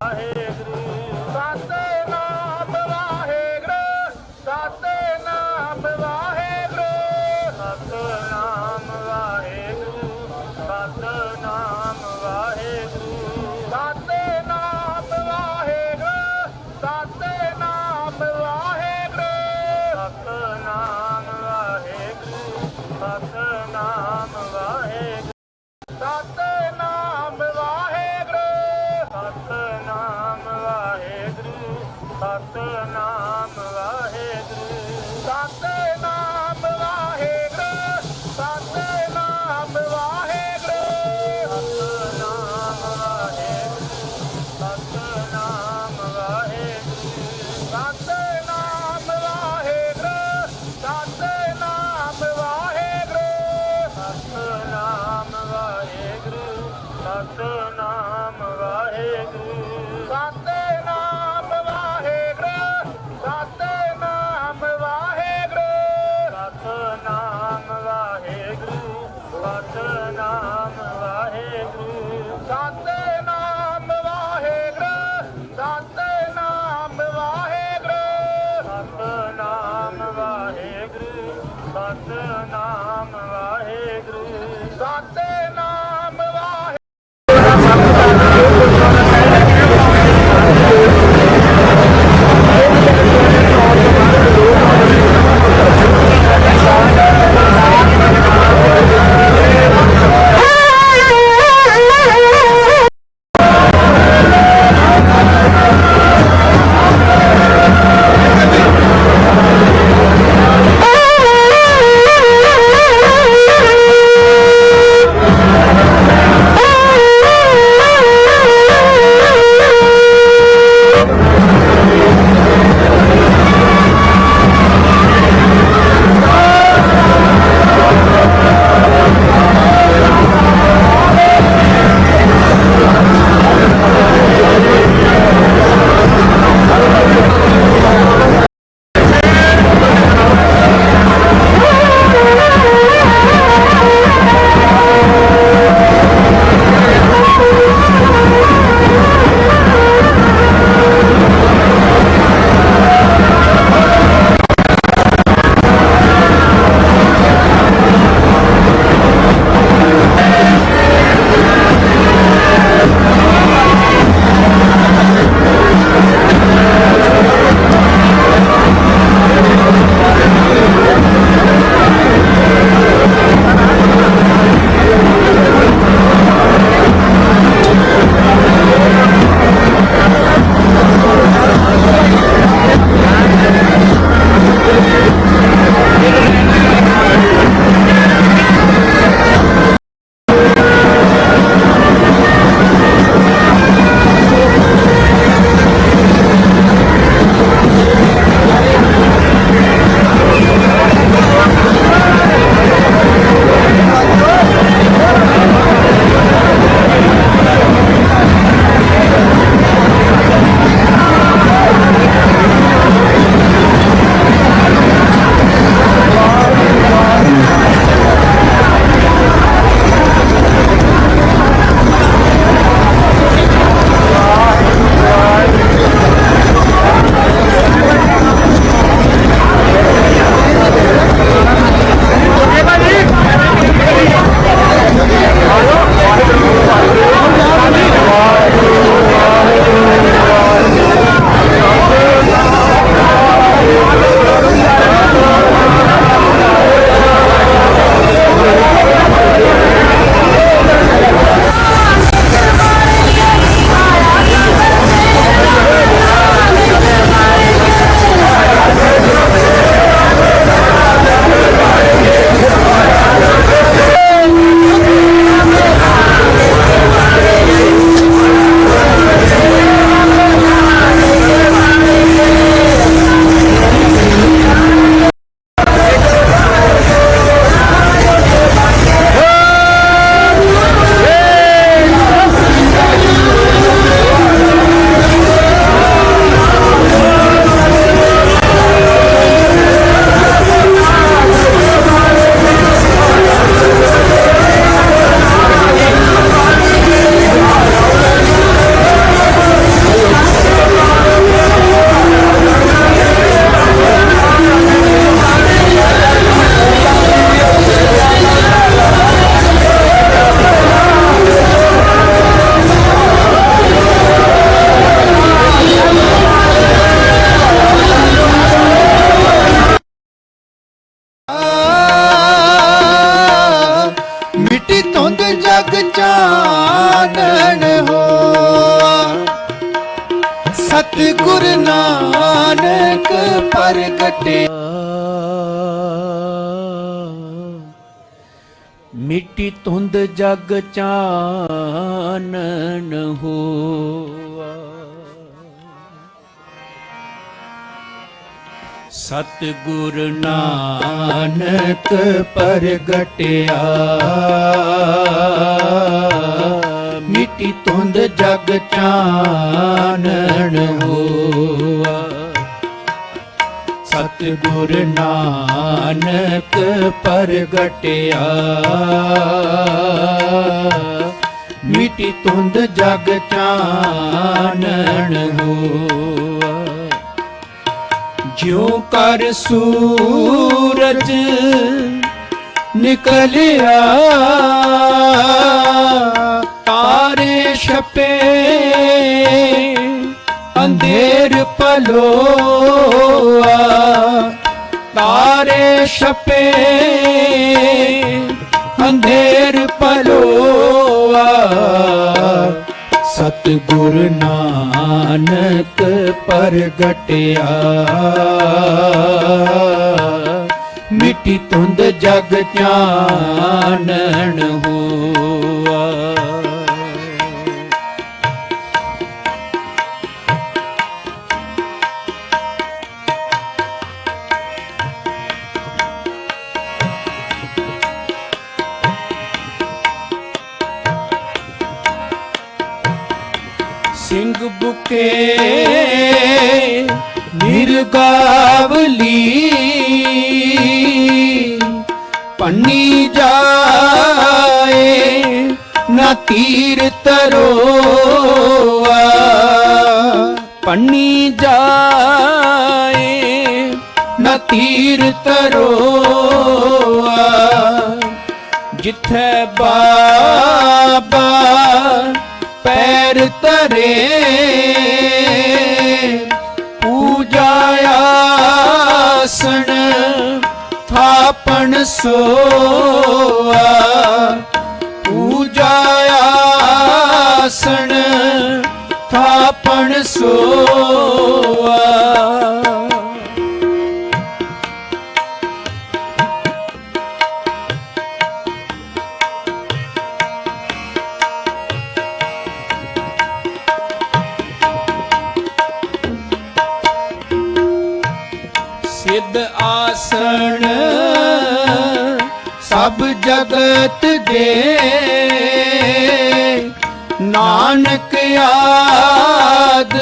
Aê, Guru! प्रार्थना Father. ਗਟੇ ਮਿੱਟੀ ਧੁੰਦ ਜਗ ਚਾਨਣ ਹੋਆ। ਸਤਿਗੁਰ ਨਾਨਕ ਪ੍ਰਗਟਿਆ ਮਿੱਟੀ ਧੁੰਦ ਜਗ ਚਾਨਣ ਹੋਆ। ਸਤਿਗੁਰ ਨਾਨਕ ਪ੍ਰਗਟਿਆ। ਮਿਟੀ ਤੁੰਦ ਜਗ ਚਾਨਣ ਹੋਆ। ਜਿਉ ਕਰ ਸੂਰਜ ਨਿਕਲਿਆ, ਤਾਰੇ ਛਪੇ, ਅੰਧੇਰ ਪਲੋਆ ਛਪੇ ਅੰਧੇਰ ਪਲੋਆ ਸਤਿਗੁਰ ਨਾਨਕ ਪ੍ਰਗਟਿਆ। ਮਿੱਟੀ ਤੁੰਦ ਜਗ ਚਾਨਣ ਹੋਆ। ਸਿੰਘ ਬੁਕੇ, ਨਿਰਗਾਵਲੀ। ਪੰਨੀ ਜਾਏ, ਨਾ ਤੀਰ ਤਰੋਆ ਪੰਨੀ ਜਾਏ, ਨਾ ਤੀਰ ਤਰੋਆ ਜਿੱਥੇ ਬਾਬਾ ਪੈਰ ਧਰੇ। ਪੂਜਾ ਆਸਣ ਥਾਪਣ ਸੋਆ। ਪੂਜਾ ਆਸਣ ਥਾਪਣ ਸੋਆ। ਸਭ ਜਗਤ ਦੇ ਨਾਨਕ ਆਦ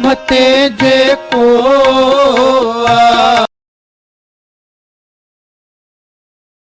ਮਤੇ ਜੇ ਕੋਆ